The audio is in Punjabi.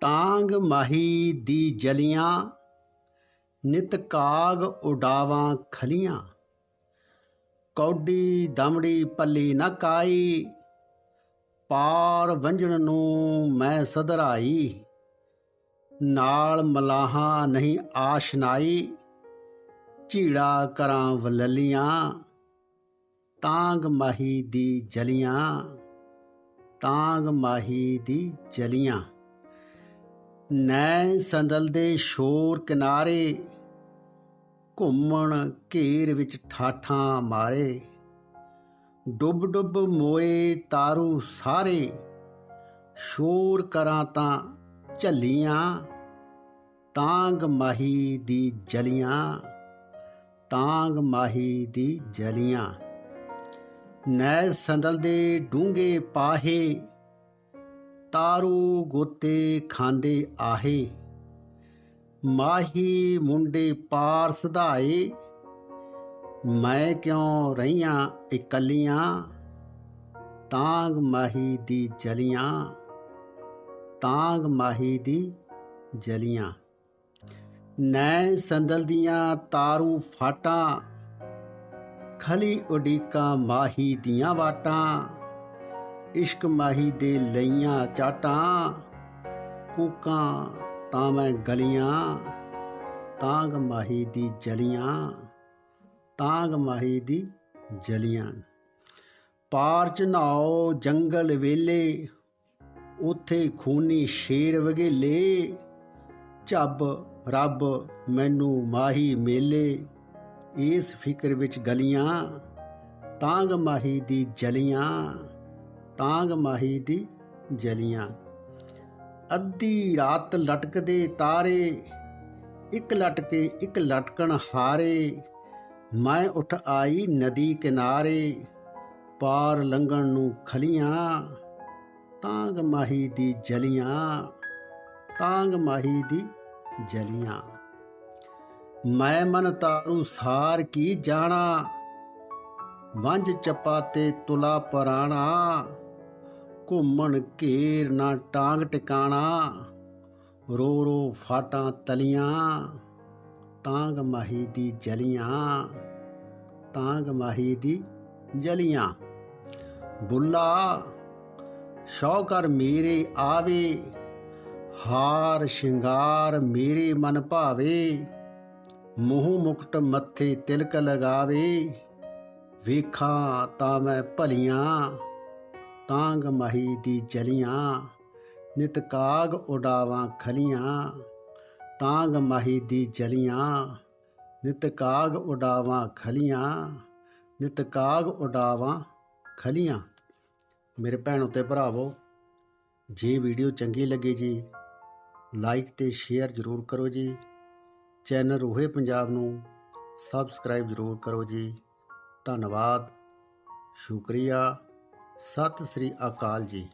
ਤਾਂਗ ਮਾਹੀ ਦੀ ਜਲੀਆਂ, ਨਿਤ ਕਾਗ ਉਡਾਵਾਂ ਖਲੀਆਂ। ਕੌਡੀ ਦਮੜੀ ਪੱਲੀ ਨਾ ਕਾਈ, ਪਾਰ ਵੰਜਣ ਨੂੰ ਮੈਂ ਸਧਰਾਈ। ਨਾਲ ਮਲਾਹਾਂ ਨਹੀਂ ਆਸ਼ਨਾਈ ਝੀੜਾ ਕਰਾਂ ਵਲਲੀਆਂ। ਤਾਂਗ ਮਾਹੀ ਦੀ ਜਲੀਆਂ, ਤਾਂਗ ਮਾਹੀ ਦੀ ਜਲੀਆਂ। ਨੈ ਸੰਦਲ ਦੇ ਸ਼ੋਰ ਕਿਨਾਰੇ, ਘੁੰਮਣ ਘੇਰ ਵਿੱਚ ਠਾਠਾਂ ਮਾਰੇ। ਡੁੱਬ ਡੁੱਬ ਮੋਏ ਤਾਰੂ ਸਾਰੇ, ਸ਼ੋਰ ਕਰਾਂ ਤਾਂ ਝੱਲੀਆਂ। ਤਾਂਗ ਮਾਹੀ ਦੀ ਜਲੀਆਂ, ਤਾਂਗ ਮਾਹੀ ਦੀ ਜਲੀਆਂ। ਨੈ ਸੰਦਲ ਦੇ ਡੂੰਗੇ ਪਾਹੇ ਤਾਰੂ ਗੋਤੇ ਖਾਂਦੇ ਆਹੇ। ਮਾਹੀ ਮੁੰਡੇ ਪਾਰ ਸਧਾਏ। ਮੈਂ ਕਿਉਂ ਰਹੀਆਂ ਇਕੱਲੀਆਂ? ਤਾਂਗ ਮਾਹੀ ਦੀ ਜਲੀਆਂ। ਤਾਂਗ ਮਾਹੀ ਦੀ ਜਲੀਆਂ। ਨੈ ਸੰਦਲ ਦੀਆਂ ਤਾਰੂ ਫਾਟਾਂ। ਖਲੀ ਉਡੀਕਾਂ ਮਾਹੀ ਦੀਆਂ ਵਾਟਾਂ। ਇਸ਼ਕ ਮਾਹੀ ਦੇ ਲਈਆਂ ਚਾਟਾਂ, ਕੂਕਾਂ ਤਾਂ ਮੈਂ ਗਲੀਆਂ, ਤਾਂਗ ਮਾਹੀ ਦੀ ਜਲੀਆਂ, ਤਾਂਗ ਮਾਹੀ ਦੀ ਜਲੀਆਂ। ਪਾਰ ਚਨਾਓ ਜੰਗਲ ਵੇਲੇ, ਉਥੇ ਖੂਨੀ ਸ਼ੇਰ ਵਗੇਲੇ, ਝੱਬ ਰੱਬ ਮੈਨੂੰ ਮਾਹੀ ਮੇਲੇ, ਇਸ ਫਿਕਰ ਵਿੱਚ ਗਲੀਆਂ, ਤਾਂਗ ਮਾਹੀ ਦੀ ਜਲੀਆਂ। ਤਾਂਗ ਮਾਹੀ ਦੀ ਜਲੀਆਂ। ਅੱਧੀ ਰਾਤ ਲਟਕਦੇ ਤਾਰੇ, ਇੱਕ ਲਟਕੇ ਇੱਕ ਲਟਕਣ ਹਾਰੇ। ਮੈਂ ਉੱਠ ਆਈ ਨਦੀ ਕਿਨਾਰੇ, ਪਾਰ ਲੰਘਣ ਨੂੰ ਖਲੀਆਂ। ਤਾਂਗ ਮਾਹੀ ਦੀ ਜਲੀਆਂ ਤਾਂਗ ਮਾਹੀ ਦੀ ਜਲੀਆਂ। ਮੈਂ ਮਨ ਤਾਰੂ ਸਾਰ ਕੀ ਜਾਣਾ ਵੰਜ ਚੱਪਾ ਤੇ ਤੁਲਾ ਪਰਾਣਾ। ਘੁੰਮਣ ਘੇਰ ਨਾ ਟਾਂਗ ਟਿਕਾਣਾ ਰੋ ਰੋ ਫਾਟਾਂ ਤਲੀਆਂ ਤਾਂਗ ਮਾਹੀ ਦੀ ਜਲੀਆਂ ਤਾਂਗ ਮਾਹੀ ਦੀ ਜਲੀਆਂ। ਬੁੱਲਾ ਸ਼ੌਕਰ ਮੇਰੇ ਆਵੇ, ਹਾਰ ਸ਼ਿੰਗਾਰ ਮੇਰੇ ਮਨ ਭਾਵੇ, ਮੂੰਹ ਮੁਕਟ ਮੱਥੇ ਤਿਲਕ ਲਗਾਵੇ, ਵੇਖਾਂ ਤਾਂ ਮੈਂ ਭਲੀਆਂ। ਤਾਂਗ ਮਹੀ ਦੀ ਜਲੀਆਂ, ਨਿਤ ਕਾਗ ਉਡਾਵਾਂ ਖਲੀਆਂ। ਤਾਂਗ ਮਹੀ ਦੀ ਜਲੀਆਂ, ਨਿਤ ਕਾਗ ਉਡਾਵਾਂ ਖਲੀਆਂ, ਨਿਤ ਕਾਗ ਉਡਾਵਾਂ ਖਲੀਆਂ। ਮੇਰੇ ਭੈਣੋ ਤੇ ਭਰਾਵੋ, ਜੇ ਵੀਡੀਓ ਚੰਗੀ ਲੱਗੀ ਜੀ, ਲਾਈਕ ਤੇ ਸ਼ੇਅਰ ਜ਼ਰੂਰ ਕਰੋ ਜੀ। ਚੈਨਲ ਰੂਹੇ ਪੰਜਾਬ ਨੂੰ ਸਬਸਕ੍ਰਾਈਬ ਜ਼ਰੂਰ ਕਰੋ ਜੀ। ਧੰਨਵਾਦ, ਸ਼ੁਕਰੀਆ। ਸਤਿ ਸ੍ਰੀ ਅਕਾਲ ਜੀ।